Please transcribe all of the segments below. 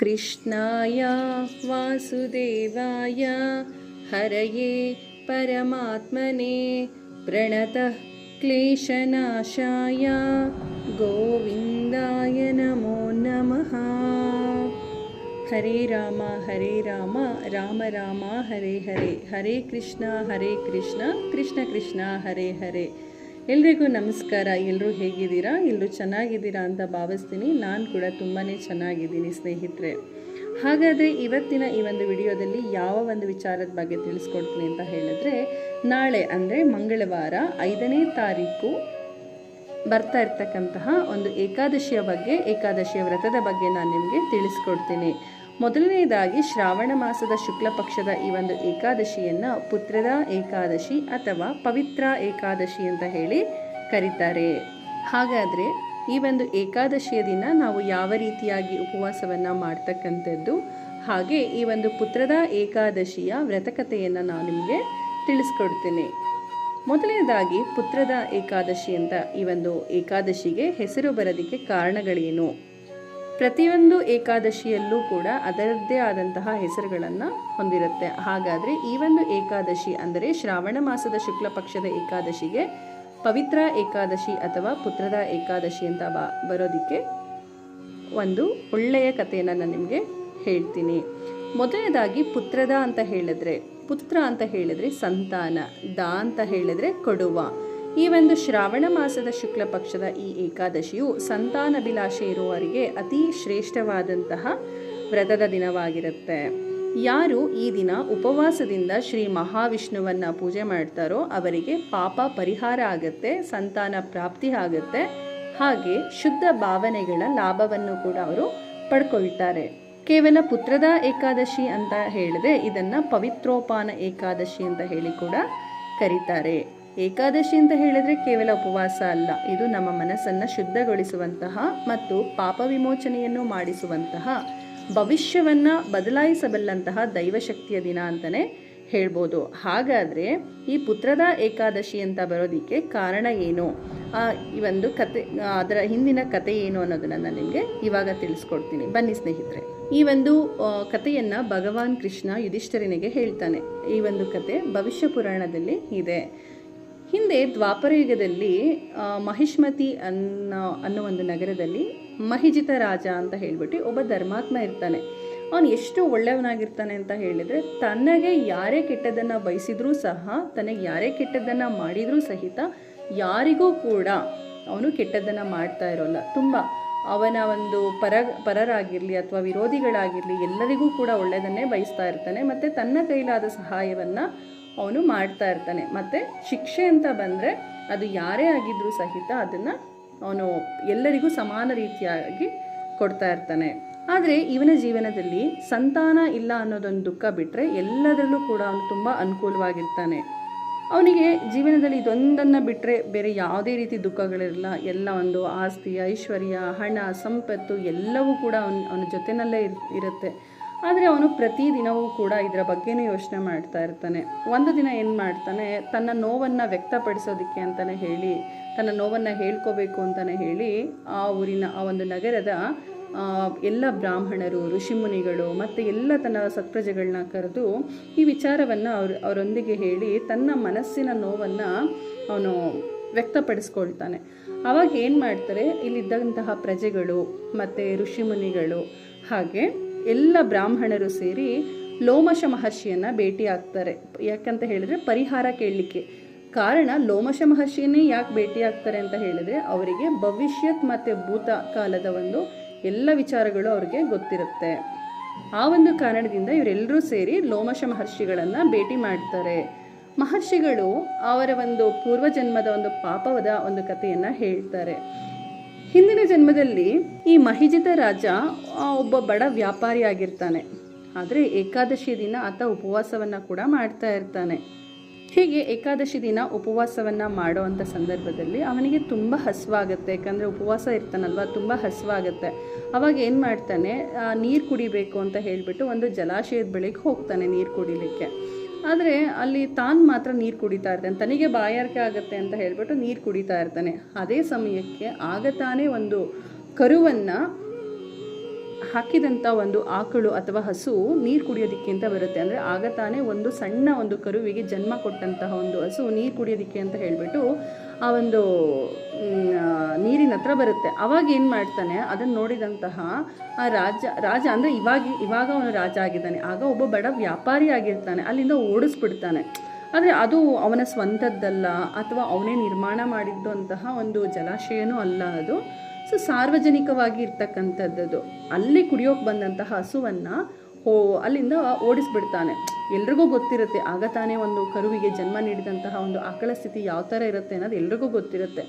कृष्णाय वासुदेवाय हरये परमात्मने प्रणतः क्लेशनाशाय गोविन्दाय नमो नमः। हरे राम हरे राम राम राम हरे हरे हरे कृष्ण हरे कृष्ण कृष्ण कृष्ण हरे हरे। ಎಲ್ರಿಗೂ ನಮಸ್ಕಾರ. ಎಲ್ಲರೂ ಹೇಗಿದ್ದೀರಾ? ಎಲ್ಲರೂ ಚೆನ್ನಾಗಿದ್ದೀರಾ ಅಂತ ಭಾವಿಸ್ತೀನಿ. ನಾನು ಕೂಡ ತುಂಬಾ ಚೆನ್ನಾಗಿದ್ದೀನಿ ಸ್ನೇಹಿತರೆ. ಹಾಗಾದರೆ ಇವತ್ತಿನ ಈ ಒಂದು ವಿಡಿಯೋದಲ್ಲಿ ಯಾವ ಒಂದು ವಿಚಾರದ ಬಗ್ಗೆ ತಿಳಿಸ್ಕೊಡ್ತೀನಿ ಅಂತ ಹೇಳಿದ್ರೆ, ನಾಳೆ ಅಂದರೆ ಮಂಗಳವಾರ ಐದನೇ ತಾರೀಕು ಬರ್ತಾ ಇರ್ತಕ್ಕಂತಹ ಒಂದು ಏಕಾದಶಿಯ ಬಗ್ಗೆ, ಏಕಾದಶಿಯ ವ್ರತದ ಬಗ್ಗೆ ನಾನು ನಿಮಗೆ ತಿಳಿಸ್ಕೊಡ್ತೀನಿ. ಮೊದಲನೆಯದಾಗಿ ಶ್ರಾವಣ ಮಾಸದ ಶುಕ್ಲ ಪಕ್ಷದ ಈ ಒಂದು ಏಕಾದಶಿಯನ್ನು ಪುತ್ರದ ಏಕಾದಶಿ ಅಥವಾ ಪವಿತ್ರ ಏಕಾದಶಿ ಅಂತ ಹೇಳಿ ಕರೀತಾರೆ. ಹಾಗಾದರೆ ಈ ಒಂದು ಏಕಾದಶಿಯ ದಿನ ನಾವು ಯಾವ ರೀತಿಯಾಗಿ ಉಪವಾಸವನ್ನು ಮಾಡ್ತಕ್ಕಂಥದ್ದು, ಹಾಗೆ ಈ ಒಂದು ಪುತ್ರದ ಏಕಾದಶಿಯ ವ್ರತಕತೆಯನ್ನು ನಾನು ನಿಮಗೆ ತಿಳಿಸ್ಕೊಡ್ತೀನಿ. ಮೊದಲನೇದಾಗಿ ಪುತ್ರದ ಏಕಾದಶಿ ಅಂತ ಈ ಒಂದು ಏಕಾದಶಿಗೆ ಹೆಸರು ಬರೋದಕ್ಕೆ ಕಾರಣಗಳೇನು? ಪ್ರತಿಯೊಂದು ಏಕಾದಶಿಯಲ್ಲೂ ಕೂಡ ಅದರದ್ದೇ ಆದಂತಹ ಹೆಸರುಗಳನ್ನು ಹೊಂದಿರುತ್ತೆ. ಹಾಗಾದರೆ ಈ ಒಂದು ಏಕಾದಶಿ ಅಂದರೆ ಶ್ರಾವಣ ಮಾಸದ ಶುಕ್ಲ ಪಕ್ಷದ ಏಕಾದಶಿಗೆ ಪವಿತ್ರ ಏಕಾದಶಿ ಅಥವಾ ಪುತ್ರದ ಏಕಾದಶಿ ಅಂತ ಬಾ, ಬರೋದಕ್ಕೆ ಒಂದು ಒಳ್ಳೆಯ ಕಥೆಯನ್ನು ನಾನು ನಿಮಗೆ ಹೇಳ್ತೀನಿ. ಮೊದಲನೇದಾಗಿ ಪುತ್ರದ ಅಂತ ಹೇಳಿದ್ರೆ, ಪುತ್ರ ಅಂತ ಹೇಳಿದ್ರೆ ಸಂತಾನ, ದಾ ಅಂತ ಹೇಳಿದ್ರೆ ಕೊಡುವ. ಈ ಒಂದು ಶ್ರಾವಣ ಮಾಸದ ಶುಕ್ಲ ಪಕ್ಷದ ಈ ಏಕಾದಶಿಯು ಸಂತಾನಭಿಲಾಷೆ ಇರುವವರಿಗೆ ಅತಿ ಶ್ರೇಷ್ಠವಾದಂತಹ ವ್ರತದ ದಿನವಾಗಿರುತ್ತೆ. ಯಾರು ಈ ದಿನ ಉಪವಾಸದಿಂದ ಶ್ರೀ ಮಹಾವಿಷ್ಣುವನ್ನು ಪೂಜೆ ಮಾಡ್ತಾರೋ ಅವರಿಗೆ ಪಾಪ ಪರಿಹಾರ ಆಗುತ್ತೆ, ಸಂತಾನ ಪ್ರಾಪ್ತಿ ಆಗುತ್ತೆ. ಹಾಗೆ ಶುದ್ಧ ಭಾವನೆಗಳ ಲಾಭವನ್ನು ಕೂಡ ಅವರು ಪಡ್ಕೊಳ್ತಾರೆ. ಕೇವಲ ಪುತ್ರದ ಏಕಾದಶಿ ಅಂತ ಹೇಳಿದೆ, ಇದನ್ನ ಪವಿತ್ರೋಪಾನ ಏಕಾದಶಿ ಅಂತ ಹೇಳಿ ಕೂಡ ಕರೀತಾರೆ. ಏಕಾದಶಿ ಅಂತ ಹೇಳಿದ್ರೆ ಕೇವಲ ಉಪವಾಸ ಅಲ್ಲ. ಇದು ನಮ್ಮ ಮನಸ್ಸನ್ನು ಶುದ್ಧಗೊಳಿಸುವಂತಹ ಮತ್ತು ಪಾಪ ವಿಮೋಚನೆಯನ್ನು ಮಾಡಿಸುವಂತಹ, ಭವಿಷ್ಯವನ್ನ ಬದಲಾಯಿಸಬಲ್ಲಂತಹ ದೈವಶಕ್ತಿಯ ದಿನ ಅಂತಲೇ ಹೇಳ್ಬೋದು. ಹಾಗಾದರೆ ಈ ಪುತ್ರದ ಏಕಾದಶಿ ಅಂತ ಬರೋದಕ್ಕೆ ಕಾರಣ ಏನು? ಈ ಒಂದು ಕತೆ, ಅದರ ಹಿಂದಿನ ಕತೆ ಏನು ಅನ್ನೋದನ್ನು ನಾನು ನಿಮಗೆ ಇವಾಗ ತಿಳಿಸ್ಕೊಡ್ತೀನಿ. ಬನ್ನಿ ಸ್ನೇಹಿತರೆ. ಈ ಒಂದು ಕಥೆಯನ್ನು ಭಗವಾನ್ ಕೃಷ್ಣ ಯುಧಿಷ್ಠರಿನಿಗೆ ಹೇಳ್ತಾನೆ. ಈ ಒಂದು ಕತೆ ಭವಿಷ್ಯ ಪುರಾಣದಲ್ಲಿ ಇದೆ. ಹಿಂದೆ ದ್ವಾಪರ ಯುಗದಲ್ಲಿ ಮಹಿಷ್ಮತಿ ಅನ್ನೋ ಅನ್ನೋ ಒಂದು ನಗರದಲ್ಲಿ ಮಹಿಜಿತ ರಾಜ ಅಂತ ಹೇಳ್ಬಿಟ್ಟು ಒಬ್ಬ ಧರ್ಮಾತ್ಮ ಇರ್ತಾನೆ. ಅವನು ಎಷ್ಟು ಒಳ್ಳೆಯವನಾಗಿರ್ತಾನೆ ಅಂತ ಹೇಳಿದರೆ, ತನಗೆ ಯಾರೇ ಕೆಟ್ಟದನ್ನು ಬಯಸಿದ್ರೂ ಸಹ, ತನಗೆ ಯಾರೇ ಕೆಟ್ಟದ್ದನ್ನು ಮಾಡಿದರೂ ಸಹಿತ ಯಾರಿಗೂ ಕೂಡ ಅವನು ಕೆಟ್ಟದ್ದನ್ನು ಮಾಡ್ತಾ ಇರೋಲ್ಲ. ತುಂಬ ಅವನ ಒಂದು ಪರ, ಪರರಾಗಿರಲಿ ಅಥವಾ ವಿರೋಧಿಗಳಾಗಿರಲಿ ಎಲ್ಲರಿಗೂ ಕೂಡ ಒಳ್ಳೆಯದನ್ನೇ ಬಯಸ್ತಾ ಇರ್ತಾನೆ. ಮತ್ತು ತನ್ನ ಕೈಲಾದ ಸಹಾಯವನ್ನು ಅವನು ಮಾಡ್ತಾ ಇರ್ತಾನೆ. ಮತ್ತು ಶಿಕ್ಷೆ ಅಂತ ಬಂದರೆ ಅದು ಯಾರೇ ಆಗಿದ್ರೂ ಸಹಿತ ಅದನ್ನು ಅವನು ಎಲ್ಲರಿಗೂ ಸಮಾನ ರೀತಿಯಾಗಿ ಕೊಡ್ತಾ ಇರ್ತಾನೆ. ಆದರೆ ಇವನ ಜೀವನದಲ್ಲಿ ಸಂತಾನ ಇಲ್ಲ ಅನ್ನೋದೊಂದು ದುಃಖ ಬಿಟ್ಟರೆ ಎಲ್ಲದರಲ್ಲೂ ಕೂಡ ಅವನು ತುಂಬ ಅನುಕೂಲವಾಗಿರ್ತಾನೆ. ಅವನಿಗೆ ಜೀವನದಲ್ಲಿ ಇದೊಂದನ್ನು ಬಿಟ್ಟರೆ ಬೇರೆ ಯಾವುದೇ ರೀತಿ ದುಃಖಗಳಿರಲ್ಲ. ಎಲ್ಲ ಒಂದು ಆಸ್ತಿ, ಐಶ್ವರ್ಯ, ಹಣ, ಸಂಪತ್ತು ಎಲ್ಲವೂ ಕೂಡ ಅವನ ಅವನ ಜೊತೆಯಲ್ಲೇ ಇರ್, ಇರುತ್ತೆ. ಆದರೆ ಅವನು ಪ್ರತಿದಿನವೂ ಕೂಡ ಇದರ ಬಗ್ಗೆನೂ ಯೋಚನೆ ಮಾಡ್ತಾ ಇರ್ತಾನೆ. ಒಂದು ದಿನ ಏನು ಮಾಡ್ತಾನೆ, ತನ್ನ ನೋವನ್ನು ವ್ಯಕ್ತಪಡಿಸೋದಕ್ಕೆ ಅಂತಲೇ ಹೇಳಿ, ತನ್ನ ನೋವನ್ನು ಹೇಳ್ಕೋಬೇಕು ಅಂತಲೇ ಹೇಳಿ, ಆ ಊರಿನ, ಆ ಒಂದು ನಗರದ ಎಲ್ಲ ಬ್ರಾಹ್ಮಣರು ಋಷಿಮುನಿಗಳು ಮತ್ತು ಎಲ್ಲ ತನ್ನ ಸತ್ಪ್ರಜೆಗಳನ್ನ ಕರೆದು ಈ ವಿಚಾರವನ್ನು ಅವ್ರ, ಅವರೊಂದಿಗೆ ಹೇಳಿ ತನ್ನ ಮನಸ್ಸಿನ ನೋವನ್ನು ಅವನು ವ್ಯಕ್ತಪಡಿಸ್ಕೊಳ್ತಾನೆ. ಆವಾಗ ಏನು ಮಾಡ್ತಾರೆ, ಇಲ್ಲಿದ್ದಂತಹ ಪ್ರಜೆಗಳು ಮತ್ತು ಋಷಿಮುನಿಗಳು ಹಾಗೆ ಎಲ್ಲ ಬ್ರಾಹ್ಮಣರು ಸೇರಿ ಲೋಮಶ ಮಹರ್ಷಿಯನ್ನು ಭೇಟಿ ಆಗ್ತಾರೆ. ಯಾಕಂತ ಹೇಳಿದ್ರೆ ಪರಿಹಾರ ಕೇಳಲಿಕ್ಕೆ. ಕಾರಣ ಲೋಮಶ ಮಹರ್ಷಿಯನ್ನೇ ಯಾಕೆ ಭೇಟಿ ಆಗ್ತಾರೆ ಅಂತ ಹೇಳಿದ್ರೆ ಅವರಿಗೆ ಭವಿಷ್ಯತ್ ಮತ್ತು ಭೂತ ಕಾಲದ ಒಂದು ಎಲ್ಲ ವಿಚಾರಗಳು ಅವ್ರಿಗೆ ಗೊತ್ತಿರುತ್ತೆ. ಆ ಒಂದು ಕಾರಣದಿಂದ ಇವರೆಲ್ಲರೂ ಸೇರಿ ಲೋಮಶ ಮಹರ್ಷಿಗಳನ್ನು ಭೇಟಿ ಮಾಡ್ತಾರೆ. ಮಹರ್ಷಿಗಳು ಅವರ ಒಂದು ಪೂರ್ವಜನ್ಮದ ಒಂದು ಪಾಪವದ ಒಂದು ಕಥೆಯನ್ನು ಹೇಳ್ತಾರೆ. ಹಿಂದಿನ ಜನ್ಮದಲ್ಲಿ ಈ ಮಹಿಜಿತ ರಾಜ ಒಬ್ಬ ಬಡ ವ್ಯಾಪಾರಿ ಆಗಿರ್ತಾನೆ. ಆದರೆ ಏಕಾದಶಿ ದಿನ ಆತ ಉಪವಾಸವನ್ನು ಕೂಡ ಮಾಡ್ತಾ ಇರ್ತಾನೆ. ಹೀಗೆ ಏಕಾದಶಿ ದಿನ ಉಪವಾಸವನ್ನು ಮಾಡುವಂಥ ಸಂದರ್ಭದಲ್ಲಿ ಅವನಿಗೆ ತುಂಬ ಹಸುವಾಗುತ್ತೆ. ಯಾಕಂದರೆ ಉಪವಾಸ ಇರ್ತಾನಲ್ವ, ತುಂಬ ಹಸುವಾಗುತ್ತೆ. ಅವಾಗ ಏನು ಮಾಡ್ತಾನೆ ನೀರು ಕುಡಿಬೇಕು ಅಂತ ಹೇಳಿಬಿಟ್ಟು ಒಂದು ಜಲಾಶಯದ ಬಳಿಗೆ ಹೋಗ್ತಾನೆ ನೀರು ಕುಡಿಲಿಕ್ಕೆ. ಆದರೆ ಅಲ್ಲಿ ತಾನು ಮಾತ್ರ ನೀರು ಕುಡಿತಾ ಇರ್ತಾನೆ. ತನಗೆ ಬಾಯಾರಿಕೆ ಆಗುತ್ತೆ ಅಂತ ಹೇಳ್ಬಿಟ್ಟು ನೀರು ಕುಡಿತಾ ಇರ್ತಾನೆ. ಅದೇ ಸಮಯಕ್ಕೆ ಆಗ ತಾನೇ ಒಂದು ಕರುವನ್ನು ಹಾಕಿದಂಥ ಒಂದು ಆಕಳು ಅಥವಾ ಹಸು ನೀರು ಕುಡಿಯೋದಕ್ಕೆ ಅಂತ ಬರುತ್ತೆ. ಅಂದರೆ ಆಗ ತಾನೇ ಒಂದು ಸಣ್ಣ ಒಂದು ಕರುವಿಗೆ ಜನ್ಮ ಕೊಟ್ಟಂತಹ ಒಂದು ಹಸು ನೀರು ಕುಡಿಯೋದಕ್ಕೆ ಅಂತ ಹೇಳಿಬಿಟ್ಟು ಆ ಒಂದು ನೀರಿನ ಹತ್ರ ಬರುತ್ತೆ. ಅವಾಗ ಏನು ಮಾಡ್ತಾನೆ ಅದನ್ನು ನೋಡಿದಂತಹ ಆ ರಾಜ ರಾಜ ಅಂದರೆ ಇವಾಗ ಇವಾಗ ಅವನು ರಾಜ ಆಗಿದ್ದಾನೆ. ಆಗ ಒಬ್ಬ ಬಡ ವ್ಯಾಪಾರಿ ಆಗಿರ್ತಾನೆ. ಅಲ್ಲಿಂದ ಓಡಿಸ್ಬಿಡ್ತಾನೆ. ಆದರೆ ಅದು ಅವನ ಸ್ವಂತದ್ದಲ್ಲ, ಅಥವಾ ಅವನೇ ನಿರ್ಮಾಣ ಮಾಡಿದ್ದು ಅಂತಹ ಒಂದು ಜಲಾಶಯನೂ ಅಲ್ಲ ಅದು. ಸೊ ಸಾರ್ವಜನಿಕವಾಗಿ ಇರ್ತಕ್ಕಂಥದ್ದು ಅಲ್ಲಿ ಕುಡಿಯೋಕೆ ಬಂದಂತಹ ಹಸುವನ್ನು ಹೋ, ಅಲ್ಲಿಂದ ಓಡಿಸ್ಬಿಡ್ತಾನೆ. ಎಲ್ರಿಗೂ ಗೊತ್ತಿರುತ್ತೆ, ಆಗ ತಾನೇ ಒಂದು ಕರುವಿಗೆ ಜನ್ಮ ನೀಡಿದಂತಹ ಒಂದು ಆಕಳ ಸ್ಥಿತಿ ಯಾವ ಥರ ಇರುತ್ತೆ ಅನ್ನೋದು ಎಲ್ರಿಗೂ ಗೊತ್ತಿರುತ್ತೆ.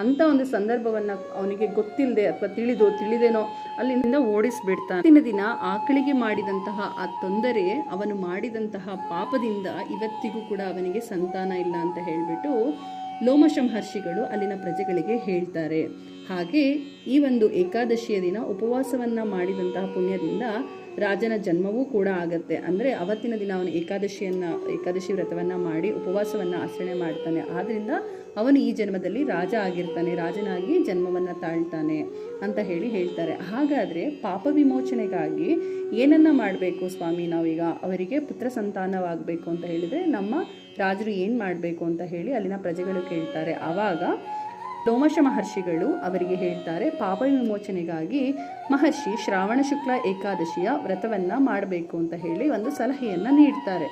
ಅಂಥ ಒಂದು ಸಂದರ್ಭವನ್ನು ಅವನಿಗೆ ಗೊತ್ತಿಲ್ಲದೆ ಅಥವಾ ತಿಳಿದು, ತಿಳಿದೇನೋ ಅಲ್ಲಿಂದ ಓಡಿಸ್ಬಿಡ್ತಾನೆ. ದಿನ ದಿನ ಆಕಳಿಗೆ ಮಾಡಿದಂತಹ ಆ ತೊಂದರೆ, ಅವನು ಮಾಡಿದಂತಹ ಪಾಪದಿಂದ ಇವತ್ತಿಗೂ ಕೂಡ ಅವನಿಗೆ ಸಂತಾನ ಇಲ್ಲ ಅಂತ ಹೇಳಿಬಿಟ್ಟು ಲೋಮಶಂಹರ್ಷಿಗಳು ಅಲ್ಲಿನ ಪ್ರಜೆಗಳಿಗೆ ಹೇಳ್ತಾರೆ. ಹಾಗೆ ಈ ಒಂದು ಏಕಾದಶಿಯ ದಿನ ಉಪವಾಸವನ್ನ ಮಾಡಿದಂತಹ ಪುಣ್ಯದಿಂದ ರಾಜನ ಜನ್ಮವೂ ಕೂಡ ಆಗತ್ತೆ. ಅಂದರೆ ಅವತ್ತಿನ ದಿನ ಅವನು ಏಕಾದಶಿಯನ್ನ, ಏಕಾದಶಿ ವ್ರತವನ್ನು ಮಾಡಿ ಉಪವಾಸವನ್ನ ಆಚರಣೆ ಮಾಡ್ತಾನೆ. ಆದ್ದರಿಂದ ಅವನು ಈ ಜನ್ಮದಲ್ಲಿ ರಾಜ ಆಗಿರ್ತಾನೆ, ರಾಜನಾಗಿ ಜನ್ಮವನ್ನ ತಾಳ್ತಾನೆ ಅಂತ ಹೇಳಿ ಹೇಳ್ತಾರೆ. ಹಾಗಾದ್ರೆ ಪಾಪ ವಿಮೋಚನೆಗಾಗಿ ಏನನ್ನ ಮಾಡಬೇಕು ಸ್ವಾಮಿ ನಾವೀಗ? ಅವರಿಗೆ ಪುತ್ರ ಸಂತಾನವಾಗಬೇಕು ಅಂತ ಹೇಳಿದರೆ ನಮ್ಮ ರಾಜರು ಏನು ಮಾಡಬೇಕು ಅಂತ ಹೇಳಿ ಅಲ್ಲಿನ ಪ್ರಜೆಗಳು ಕೇಳ್ತಾರೆ. ಆವಾಗ ಲೋಮಶ ಮಹರ್ಷಿಗಳು ಅವರಿಗೆ ಹೇಳ್ತಾರೆ, ಪಾಪ ವಿಮೋಚನೆಗಾಗಿ ಮಹರ್ಷಿ ಶ್ರಾವಣ ಶುಕ್ಲ ಏಕಾದಶಿಯ ವ್ರತವನ್ನು ಮಾಡಬೇಕು ಅಂತ ಹೇಳಿ ಒಂದು ಸಲಹೆಯನ್ನು ನೀಡ್ತಾರೆ.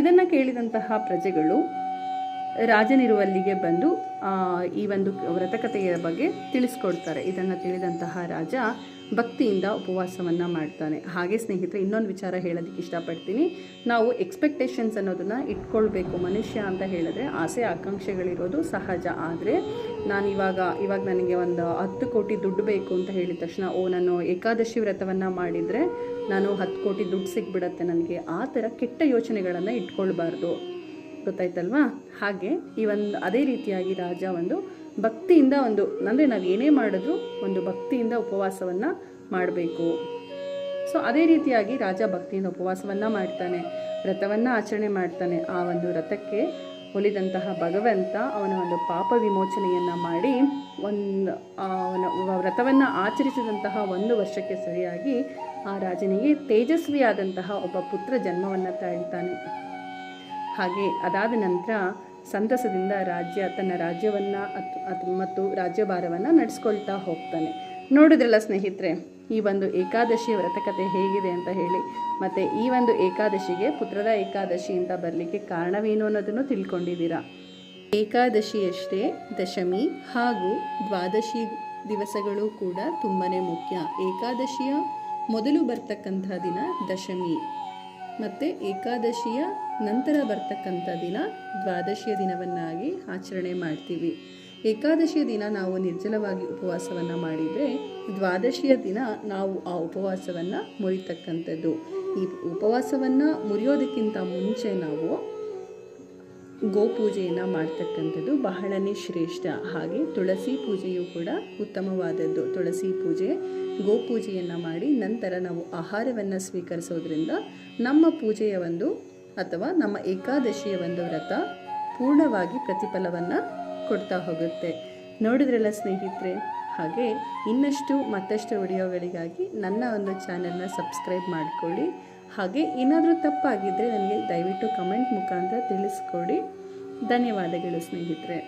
ಇದನ್ನು ಕೇಳಿದಂತಹ ಪ್ರಜೆಗಳು ರಾಜನಿರುವಲ್ಲಿಗೆ ಬಂದು ಈ ಒಂದು ವ್ರತಕಥೆಯ ಬಗ್ಗೆ ತಿಳಿಸ್ಕೊಡ್ತಾರೆ. ಇದನ್ನು ತಿಳಿದಂತಹ ರಾಜ ಭಕ್ತಿಯಿಂದ ಉಪವಾಸವನ್ನು ಮಾಡ್ತಾನೆ. ಹಾಗೆ ಸ್ನೇಹಿತರೆ, ಇನ್ನೊಂದು ವಿಚಾರ ಹೇಳೋದಕ್ಕೆ ಇಷ್ಟಪಡ್ತೀನಿ. ನಾವು ಎಕ್ಸ್ಪೆಕ್ಟೇಷನ್ಸ್ ಅನ್ನೋದನ್ನು ಇಟ್ಕೊಳ್ಬೇಕು ಮನುಷ್ಯ ಅಂತ ಹೇಳಿದ್ರೆ, ಆಸೆ, ಆಕಾಂಕ್ಷೆಗಳಿರೋದು ಸಹಜ. ಆದರೆ ನಾನು ಇವಾಗ ಇವಾಗ ನನಗೆ ಒಂದು ಹತ್ತು ಕೋಟಿ ದುಡ್ಡು ಬೇಕು ಅಂತ ಹೇಳಿದ ತಕ್ಷಣ, ಓ, ನಾನು ಏಕಾದಶಿ ವ್ರತವನ್ನು ಮಾಡಿದರೆ ನಾನು ಹತ್ತು ಕೋಟಿ ದುಡ್ಡು ಸಿಕ್ಬಿಡತ್ತೆ ನನಗೆ. ಆ ಥರ ಕೆಟ್ಟ ಯೋಚನೆಗಳನ್ನು ಇಟ್ಕೊಳ್ಬಾರ್ದು. ಗೊತ್ತಾಯ್ತಲ್ವಾ? ಹಾಗೆ ಈ ಒಂದು, ಅದೇ ರೀತಿಯಾಗಿ ರಾಜ ಒಂದು ಭಕ್ತಿಯಿಂದ ಒಂದು, ಅಂದರೆ ನಾವು ಏನೇ ಮಾಡಿದ್ರೂ ಒಂದು ಭಕ್ತಿಯಿಂದ ಉಪವಾಸವನ್ನು ಮಾಡಬೇಕು. ಸೊ ಅದೇ ರೀತಿಯಾಗಿ ರಾಜ ಭಕ್ತಿಯಿಂದ ಉಪವಾಸವನ್ನು ಮಾಡ್ತಾನೆ, ವ್ರತವನ್ನು ಆಚರಣೆ ಮಾಡ್ತಾನೆ. ಆ ಒಂದು ವ್ರತಕ್ಕೆ ಒಲಿದಂತಹ ಭಗವಂತ ಅವನ ಒಂದು ಪಾಪ ವಿಮೋಚನೆಯನ್ನು ಮಾಡಿ ಒಂದು ಅವನ ವ್ರತವನ್ನು ಆಚರಿಸಿದಂತಹ ಒಂದು ವರ್ಷಕ್ಕೆ ಸರಿಯಾಗಿ ಆ ರಾಜನಿಗೆ ತೇಜಸ್ವಿಯಾದಂತಹ ಒಬ್ಬ ಪುತ್ರ ಜನ್ಮವನ್ನು ತಾಳ್ತಾನೆ ಹಾಗೆ ಅದಾದ ನಂತರ ಸಂತಸದಿಂದ ರಾಜ್ಯ ತನ್ನ ರಾಜ್ಯವನ್ನು ಮತ್ತು ರಾಜ್ಯಭಾರವನ್ನು ನಡೆಸ್ಕೊಳ್ತಾ ಹೋಗ್ತಾನೆ. ನೋಡಿದ್ರಲ್ಲ ಸ್ನೇಹಿತರೆ ಈ ಒಂದು ಏಕಾದಶಿ ವ್ರತಕತೆ ಹೇಗಿದೆ ಅಂತ ಹೇಳಿ, ಮತ್ತು ಈ ಒಂದು ಏಕಾದಶಿಗೆ ಪುತ್ರದ ಏಕಾದಶಿ ಅಂತ ಬರಲಿಕ್ಕೆ ಕಾರಣವೇನು ಅನ್ನೋದನ್ನು ತಿಳ್ಕೊಂಡಿದ್ದೀರಾ? ಏಕಾದಶಿಯಷ್ಟೇ ದಶಮಿ ಹಾಗೂ ದ್ವಾದಶಿ ದಿವಸಗಳು ಕೂಡ ತುಂಬಾ ಮುಖ್ಯ. ಏಕಾದಶಿಯ ಮೊದಲು ಬರ್ತಕ್ಕಂಥ ದಿನ ದಶಮಿ, ಮತ್ತು ಏಕಾದಶಿಯ ನಂತರ ಬರ್ತಕ್ಕಂಥ ದಿನ ದ್ವಾದಶಿಯ ದಿನವನ್ನಾಗಿ ಆಚರಣೆ ಮಾಡ್ತೀವಿ. ಏಕಾದಶಿಯ ದಿನ ನಾವು ನಿರ್ಜಲವಾಗಿ ಉಪವಾಸವನ್ನು ಮಾಡಿದರೆ ದ್ವಾದಶಿಯ ದಿನ ನಾವು ಆ ಉಪವಾಸವನ್ನು ಮುರಿತಕ್ಕಂಥದ್ದು. ಈ ಉಪವಾಸವನ್ನು ಮುರಿಯೋದಕ್ಕಿಂತ ಮುಂಚೆ ನಾವು ಗೋಪೂಜೆಯನ್ನು ಮಾಡ್ತಕ್ಕಂಥದ್ದು ಬಹಳನೇ ಶ್ರೇಷ್ಠ. ಹಾಗೆ ತುಳಸಿ ಪೂಜೆಯು ಕೂಡ ಉತ್ತಮವಾದದ್ದು. ತುಳಸಿ ಪೂಜೆ, ಗೋಪೂಜೆಯನ್ನು ಮಾಡಿ ನಂತರ ನಾವು ಆಹಾರವನ್ನು ಸ್ವೀಕರಿಸೋದ್ರಿಂದ ನಮ್ಮ ಪೂಜೆಯ ಒಂದು ಅಥವಾ ನಮ್ಮ ಏಕಾದಶಿಯ ಒಂದು ವ್ರತ ಪೂರ್ಣವಾಗಿ ಪ್ರತಿಫಲವನ್ನು ಕೊಡ್ತಾ ಹೋಗುತ್ತೆ. ನೋಡಿದ್ರಲ್ಲ ಸ್ನೇಹಿತರೆ? ಹಾಗೆ ಇನ್ನಷ್ಟು ಮತ್ತಷ್ಟು ವಿಡಿಯೋಗಳಿಗಾಗಿ ನನ್ನ ಒಂದು ಚಾನೆಲ್ನ ಸಬ್ಸ್ಕ್ರೈಬ್ ಮಾಡಿಕೊಳ್ಳಿ. ಹಾಗೆ ಏನಾದರೂ ತಪ್ಪಾಗಿದ್ದರೆ ನನಗೆ ದಯವಿಟ್ಟು ಕಮೆಂಟ್ ಮುಖಾಂತರ ತಿಳಿಸ್ಕೊಡಿ. ಧನ್ಯವಾದಗಳು ಸ್ನೇಹಿತರೆ.